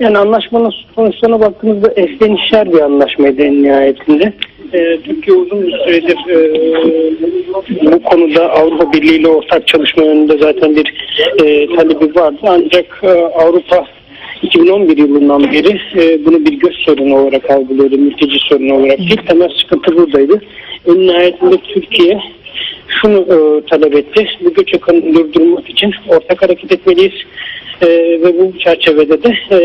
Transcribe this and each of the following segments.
Yani anlaşmanın sonuçlarına baktığımızda eslenişler bir anlaşmaydı en nihayetinde. Ee, Türkiye uzun bir süredir e, bu konuda Avrupa Birliği ile ortak çalışma yönünde zaten bir e, talebi vardı. Ancak e, Avrupa 2011 yılından beri e, bunu bir göç sorunu olarak algılıyordu, mülteci sorunu olarak. İlk temel sıkıntı buradaydı. En nihayetinde Türkiye şunu e, talep etti. Bu göç akını durdurmak için ortak hareket etmeliyiz. E, ve bu çerçevede de e,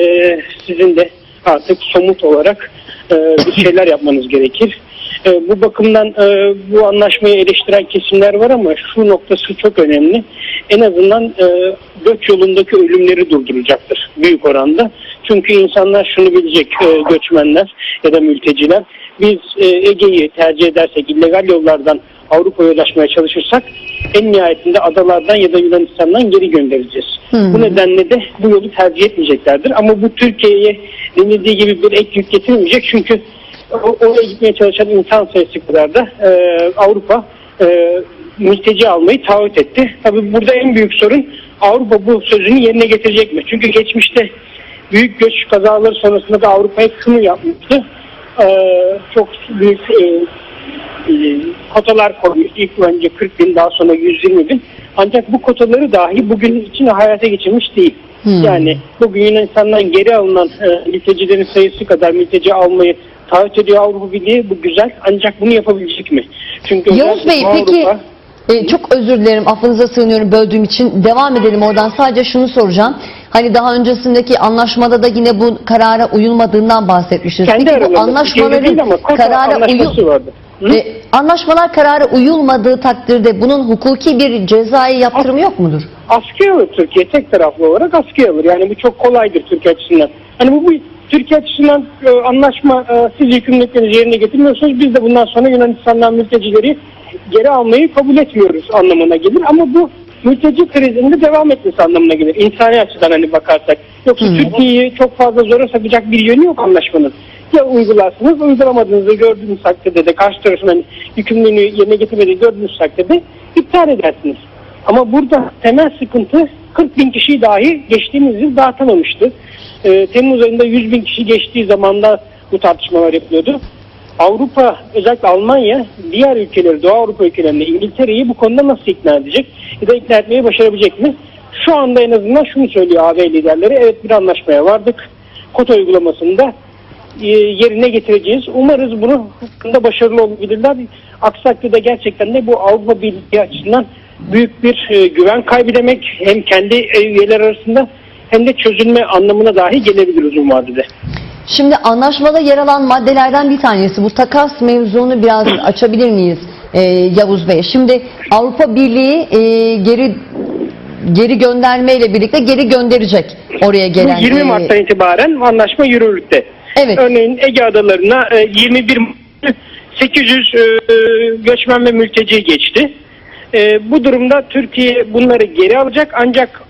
sizin de artık somut olarak e, bir şeyler yapmanız gerekir. E, bu bakımdan e, bu anlaşmayı eleştiren kesimler var ama şu noktası çok önemli. En azından e, göç yolundaki ölümleri durduracaktır büyük oranda. Çünkü insanlar şunu bilecek e, göçmenler ya da mülteciler. Biz e, Ege'yi tercih edersek illegal yollardan Avrupa'ya ulaşmaya çalışırsak en nihayetinde adalardan ya da Yunanistan'dan geri göndereceğiz. Hı. Bu nedenle de bu yolu tercih etmeyeceklerdir. Ama bu Türkiye'ye denildiği gibi bir ek yük getirmeyecek. Çünkü o- oraya gitmeye çalışan insan sayısı kadar da e, Avrupa e, mülteci almayı taahhüt etti. Tabii burada en büyük sorun Avrupa bu sözünü yerine getirecek mi? Çünkü geçmişte büyük göç kazaları sonrasında da Avrupa'ya kını yapmıştı. E, çok büyük e, kotalar koymuş. İlk önce 40 bin daha sonra 120 bin. Ancak bu kotaları dahi bugün için hayata geçirmiş değil. Hmm. Yani bugün Yunanistan'dan geri alınan e, mültecilerin sayısı kadar mülteci almayı taahhüt ediyor Avrupa Birliği. Bu güzel. Ancak bunu yapabilecek mi? Çünkü Yavuz Bey özellikle peki Avrupa- e, çok özür dilerim affınıza sığınıyorum böldüğüm için devam edelim oradan sadece şunu soracağım. Hani daha öncesindeki anlaşmada da yine bu karara uyulmadığından bahsetmiştiniz. kendi Peki bu anlaşmaların karara uyul vardı. Hı? e, anlaşmalar karara uyulmadığı takdirde bunun hukuki bir cezai yaptırımı yok mudur? askıya alır Türkiye tek taraflı olarak askıya alır. Yani bu çok kolaydır Türkiye açısından. Hani bu, bu Türkiye açısından e, anlaşma e, siz yükümlülüklerinizi yerine getirmiyorsunuz. Biz de bundan sonra Yunanistan'dan mültecileri geri almayı kabul etmiyoruz anlamına gelir. Ama bu mülteci krizinde devam etmesi anlamına gelir. İnsani açıdan hani bakarsak. Yoksa. Türkiye'yi çok fazla zora sokacak bir yönü yok anlaşmanın. Ya uygularsınız, uygulamadığınızı gördüğünüz takdirde de karşı tarafın hani yükümlülüğünü yerine getirmediğini gördüğünüz takdirde iptal edersiniz. Ama burada temel sıkıntı 40 bin kişiyi dahi geçtiğimiz yıl dağıtamamıştı. Ee, Temmuz ayında 100 bin kişi geçtiği zamanda bu tartışmalar yapılıyordu. Avrupa özellikle Almanya diğer ülkeleri Doğu Avrupa ülkelerine İngiltere'yi bu konuda nasıl ikna edecek ya da ikna etmeyi başarabilecek mi? Şu anda en azından şunu söylüyor AB liderleri evet bir anlaşmaya vardık. Kota uygulamasında e, yerine getireceğiz. Umarız bunu hakkında başarılı olabilirler. Aksi takdirde gerçekten de bu Avrupa Birliği açısından büyük bir e, güven kaybı demek. Hem kendi e, üyeler arasında hem de çözülme anlamına dahi gelebilir uzun vadede. Şimdi anlaşmada yer alan maddelerden bir tanesi bu takas mevzunu biraz açabilir miyiz e, Yavuz Bey? Şimdi Avrupa Birliği e, geri geri gönderme ile birlikte geri gönderecek oraya gelen. Bu 20 e, Mart'tan itibaren anlaşma yürürlükte. Evet. Örneğin Ege Adaları'na e, 21 Mart 800 e, göçmen ve mülteci geçti. E, bu durumda Türkiye bunları geri alacak ancak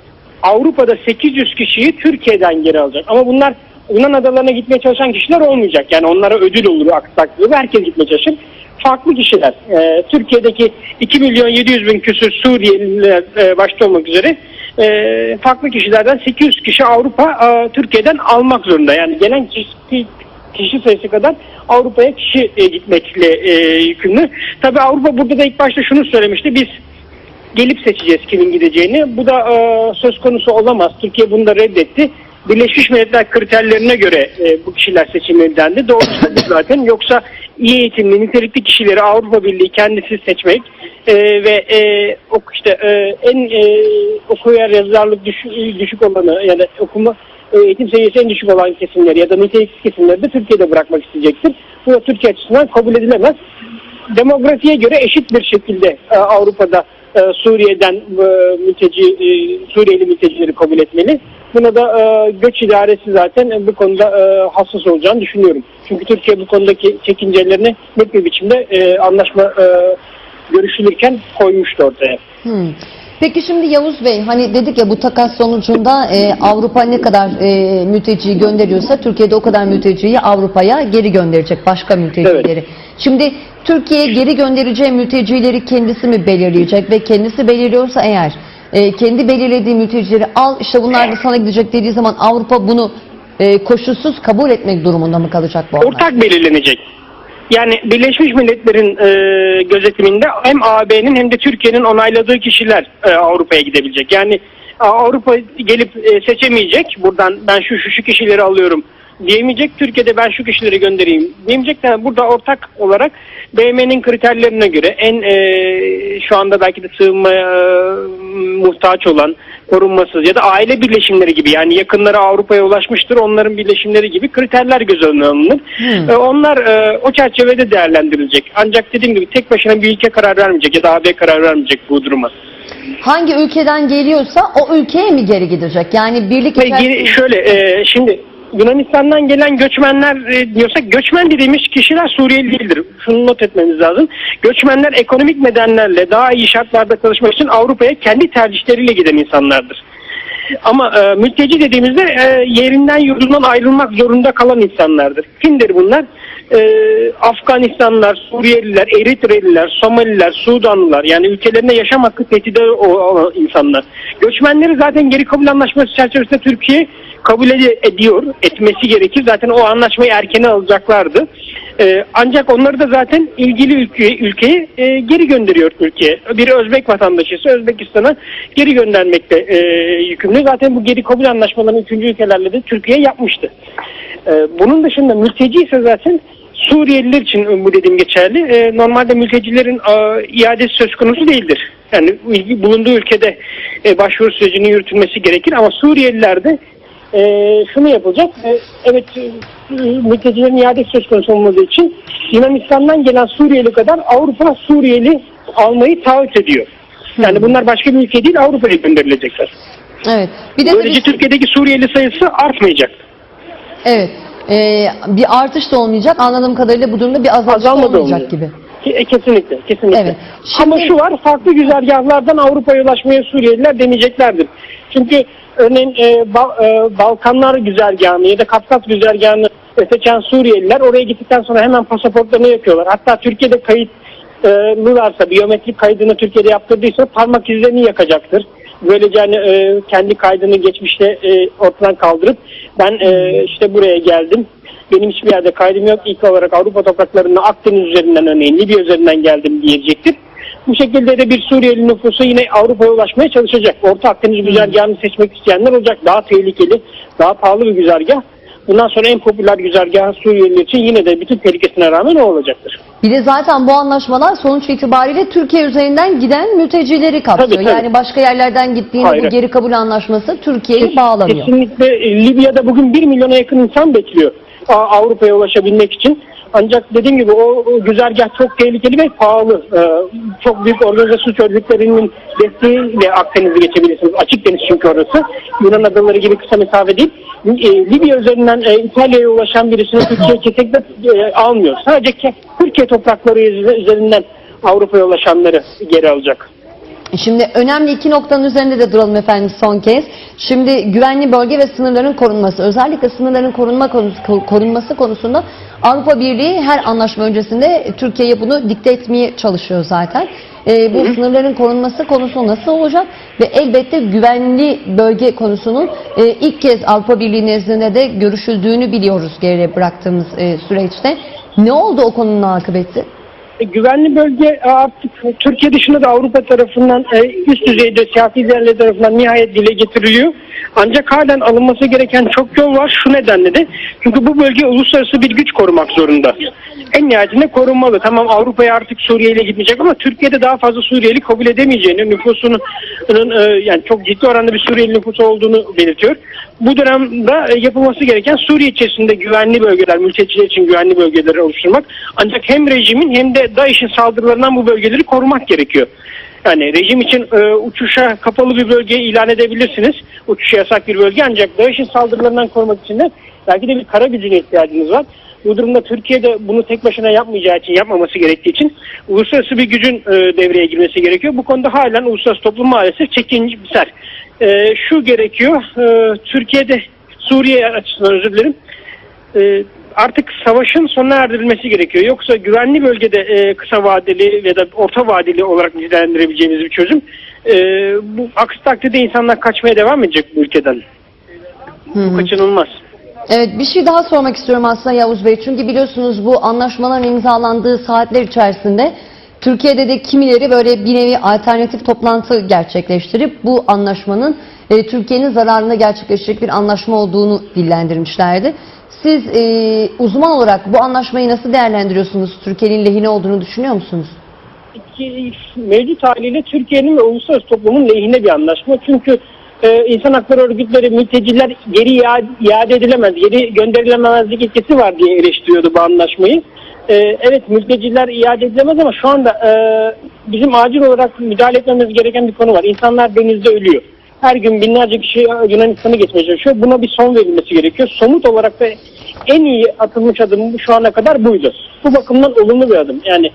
Avrupa'da 800 kişiyi Türkiye'den geri alacak. Ama bunlar Yunan adalarına gitmeye çalışan kişiler olmayacak. Yani onlara ödül olur takdirde. Herkes gitmeye çalışır. Farklı kişiler. E, Türkiye'deki 2 milyon 700 bin küsur Suriyeliler e, başta olmak üzere e, farklı kişilerden 800 kişi Avrupa e, Türkiye'den almak zorunda. Yani gelen kişi, kişi sayısı kadar Avrupa'ya kişi e, gitmekle e, yükümlü. Tabii Avrupa burada da ilk başta şunu söylemişti. Biz gelip seçeceğiz kimin gideceğini. Bu da e, söz konusu olamaz. Türkiye bunu da reddetti. Birleşmiş Milletler kriterlerine göre e, bu kişiler seçilmeli dendi. Doğrusu zaten. Yoksa iyi eğitimli, nitelikli kişileri Avrupa Birliği kendisi seçmek e, ve e, ok işte e, en e, okuya yazarlık düşük, düşük olanı ya da okuma e, eğitim seviyesi en düşük olan kesimleri ya da niteliksiz kesimleri de Türkiye'de bırakmak isteyecektir. Bu da Türkiye açısından kabul edilemez demografiye göre eşit bir şekilde e, Avrupa'da e, Suriye'den e, mülteci e, Suriyeli mültecileri kabul etmeli. Buna da e, göç idaresi zaten bu konuda e, hassas olacağını düşünüyorum. Çünkü Türkiye bu konudaki çekincelerini net bir biçimde e, anlaşma e, görüşülürken koymuştu ortaya. Hmm. Peki şimdi Yavuz Bey hani dedik ya bu takas sonucunda e, Avrupa ne kadar e, mülteciyi gönderiyorsa Türkiye'de o kadar mülteciyi Avrupa'ya geri gönderecek başka mültecileri. Şimdi Türkiye geri göndereceği mültecileri kendisi mi belirleyecek ve kendisi belirliyorsa eğer e, kendi belirlediği mültecileri al işte bunlar da sana gidecek dediği zaman Avrupa bunu e, koşulsuz kabul etmek durumunda mı kalacak bu anlaşma? ortak belirlenecek. Yani Birleşmiş Milletler'in e, gözetiminde hem AB'nin hem de Türkiye'nin onayladığı kişiler e, Avrupa'ya gidebilecek. Yani Avrupa gelip e, seçemeyecek. Buradan ben şu şu, şu kişileri alıyorum diyemeyecek. Türkiye'de ben şu kişileri göndereyim diyemeyecek. Yani burada ortak olarak BM'nin kriterlerine göre en e, şu anda belki de sığınmaya e, muhtaç olan korunmasız ya da aile birleşimleri gibi yani yakınları Avrupa'ya ulaşmıştır onların birleşimleri gibi kriterler göz önüne alınır. Hmm. E, onlar e, o çerçevede değerlendirilecek. Ancak dediğim gibi tek başına bir ülke karar vermeyecek ya da AB karar vermeyecek bu duruma. Hangi ülkeden geliyorsa o ülkeye mi geri gidecek? Yani birlik içerisinde- şöyle e, şimdi Yunanistan'dan gelen göçmenler e, diyorsak göçmen dediğimiz kişiler Suriyeli değildir. Şunu not etmemiz lazım. Göçmenler ekonomik nedenlerle daha iyi şartlarda çalışmak için Avrupa'ya kendi tercihleriyle giden insanlardır. Ama e, mülteci dediğimizde e, yerinden yurdundan ayrılmak zorunda kalan insanlardır. Kimdir bunlar? E, Afganistanlılar, Suriyeliler, Eritreliler, Somaliler, Sudanlılar yani ülkelerinde yaşam hakkı tehdidi o- olan insanlar. Göçmenleri zaten geri kabul anlaşması çerçevesinde Türkiye kabul ed- ediyor, etmesi gerekir. Zaten o anlaşmayı erkene alacaklardı. E, ancak onları da zaten ilgili ülke, ülkeye e, geri gönderiyor Türkiye. Bir Özbek vatandaşı ise Özbekistan'a geri göndermekte e, yükümlü. Zaten bu geri kabul anlaşmalarını üçüncü ülkelerle de Türkiye yapmıştı. E, bunun dışında mülteci ise zaten Suriyeliler için bu dediğim geçerli. E, normalde mültecilerin e, iadesi söz konusu değildir. Yani bulunduğu ülkede e, başvuru sürecinin yürütülmesi gerekir ama Suriyeliler de e, şunu yapacak. E, evet e, mültecilerin iadesi söz konusu olmadığı için Yunanistan'dan gelen Suriyeli kadar Avrupa Suriyeli almayı taahhüt ediyor. Yani bunlar başka bir ülke değil Avrupa'ya gönderilecekler. Evet. Bir de Böylece tabii- Türkiye'deki Suriyeli sayısı artmayacak. Evet. Ee, bir artış da olmayacak. Anladığım kadarıyla bu durumda bir azalma, da olmayacak olmayacak. gibi. E, Kesinlikle, kesinlikle. Evet. Ama Şimdi- şu var, farklı güzergahlardan Avrupa'ya ulaşmaya Suriyeliler deneyeceklerdir. Çünkü örneğin e, Ba- e, Balkanlar güzergahını ya da Kafkas güzergahını seçen Suriyeliler oraya gittikten sonra hemen pasaportlarını yapıyorlar. Hatta Türkiye'de kayıt e, varsa, biyometrik kaydını Türkiye'de yaptırdıysa parmak izlerini yakacaktır. Böylece hani e, kendi kaydını geçmişte e, ortadan kaldırıp ben e, işte buraya geldim. Benim hiçbir yerde kaydım yok. İlk olarak Avrupa topraklarına Akdeniz üzerinden örneğin Libya üzerinden geldim diyecektir. Bu şekilde de bir Suriyeli nüfusu yine Avrupa'ya ulaşmaya çalışacak. Orta Akdeniz güzergahını seçmek isteyenler olacak. Daha tehlikeli, daha pahalı bir güzergah. Bundan sonra en popüler güzergah Suriyeliler için yine de bütün tehlikesine rağmen o olacaktır. Bir de zaten bu anlaşmalar sonuç itibariyle Türkiye üzerinden giden mültecileri kapsıyor. Tabii, tabii. Yani başka yerlerden gittiğinde Hayır. bu geri kabul anlaşması Türkiye'yi bağlamıyor. Kesinlikle e, Libya'da bugün 1 milyona yakın insan bekliyor Avrupa'ya ulaşabilmek için. Ancak dediğim gibi o, güzergah çok tehlikeli ve pahalı. Ee, çok büyük organizasyon örgütlerinin desteğiyle Akdeniz'i geçebilirsiniz. Açık deniz çünkü orası. Yunan adaları gibi kısa mesafe değil. E, Libya üzerinden e, İtalya'ya ulaşan birisini Türkiye kesinlikle e, almıyor. Sadece Türkiye toprakları üzerinden Avrupa'ya ulaşanları geri alacak. Şimdi önemli iki noktanın üzerinde de duralım efendim son kez. Şimdi güvenli bölge ve sınırların korunması. Özellikle sınırların korunma konusu, korunması konusunda Avrupa Birliği her anlaşma öncesinde Türkiye'ye bunu dikte etmeye çalışıyor zaten. Ee, bu sınırların korunması konusu nasıl olacak? Ve elbette güvenli bölge konusunun e, ilk kez Avrupa Birliği nezdinde de görüşüldüğünü biliyoruz geride bıraktığımız e, süreçte. Ne oldu o konunun akıbeti? E, güvenli bölge artık Türkiye dışında da Avrupa tarafından e, üst düzeyde siyasi liderler tarafından nihayet dile getiriliyor. Ancak halen alınması gereken çok yol var şu nedenle de. Çünkü bu bölge uluslararası bir güç korumak zorunda. En nihayetinde korunmalı. Tamam Avrupa'ya artık Suriye'yle gitmeyecek ama Türkiye'de daha fazla Suriyeli kabul edemeyeceğini, nüfusunun e, yani çok ciddi oranda bir Suriyeli nüfusu olduğunu belirtiyor. Bu dönemde e, yapılması gereken Suriye içerisinde güvenli bölgeler, mülteciler için güvenli bölgeleri oluşturmak. Ancak hem rejimin hem de DAEŞ'in saldırılarından bu bölgeleri korumak gerekiyor. Yani rejim için e, uçuşa kapalı bir bölge ilan edebilirsiniz. Uçuşa yasak bir bölge ancak DAEŞ'in saldırılarından korumak için de belki de bir kara gücüne ihtiyacınız var. Bu durumda Türkiye de bunu tek başına yapmayacağı için, yapmaması gerektiği için uluslararası bir gücün e, devreye girmesi gerekiyor. Bu konuda halen uluslararası toplum maalesef çekimser. E, şu gerekiyor, e, Türkiye'de Suriye açısından özür dilerim, e, artık savaşın sona erdirilmesi gerekiyor. Yoksa güvenli bölgede e, kısa vadeli ya da orta vadeli olarak nitelendirebileceğimiz bir çözüm E, bu aksi takdirde insanlar kaçmaya devam edecek bu ülkeden. Bu kaçınılmaz. Evet bir şey daha sormak istiyorum aslında Yavuz Bey. Çünkü biliyorsunuz bu anlaşmaların imzalandığı saatler içerisinde Türkiye'de de kimileri böyle bir nevi alternatif toplantı gerçekleştirip bu anlaşmanın e, Türkiye'nin zararına gerçekleşecek bir anlaşma olduğunu dillendirmişlerdi. Siz e, uzman olarak bu anlaşmayı nasıl değerlendiriyorsunuz? Türkiye'nin lehine olduğunu düşünüyor musunuz? Mevcut haliyle Türkiye'nin ve uluslararası toplumun lehine bir anlaşma. Çünkü e, insan hakları örgütleri mülteciler geri iade, edilemez, geri gönderilememezlik ilkesi var diye eleştiriyordu bu anlaşmayı. E, evet mülteciler iade edilemez ama şu anda e, bizim acil olarak müdahale etmemiz gereken bir konu var. İnsanlar denizde ölüyor. Her gün binlerce kişi Yunanistan'a geçmeye çalışıyor. Buna bir son verilmesi gerekiyor. Somut olarak da en iyi atılmış adım şu ana kadar buydu. Bu bakımdan olumlu bir adım. Yani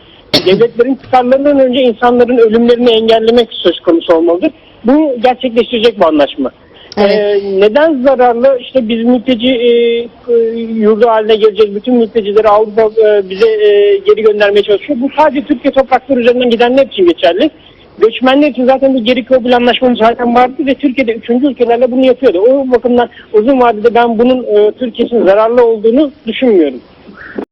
devletlerin çıkarlarından önce insanların ölümlerini engellemek söz konusu olmalıdır. Bu gerçekleştirecek bu anlaşma. Evet. Ee, neden zararlı? İşte biz mülteci e, e, yurdu haline geleceğiz. Bütün mültecileri Avrupa e, bize geri göndermeye çalışıyor. Bu sadece Türkiye toprakları üzerinden gidenler için geçerli. Göçmenler için zaten bir geri kabul anlaşmamız zaten vardı ve Türkiye'de üçüncü ülkelerle bunu yapıyordu. O bakımdan uzun vadede ben bunun e, Türkiye için zararlı olduğunu düşünmüyorum.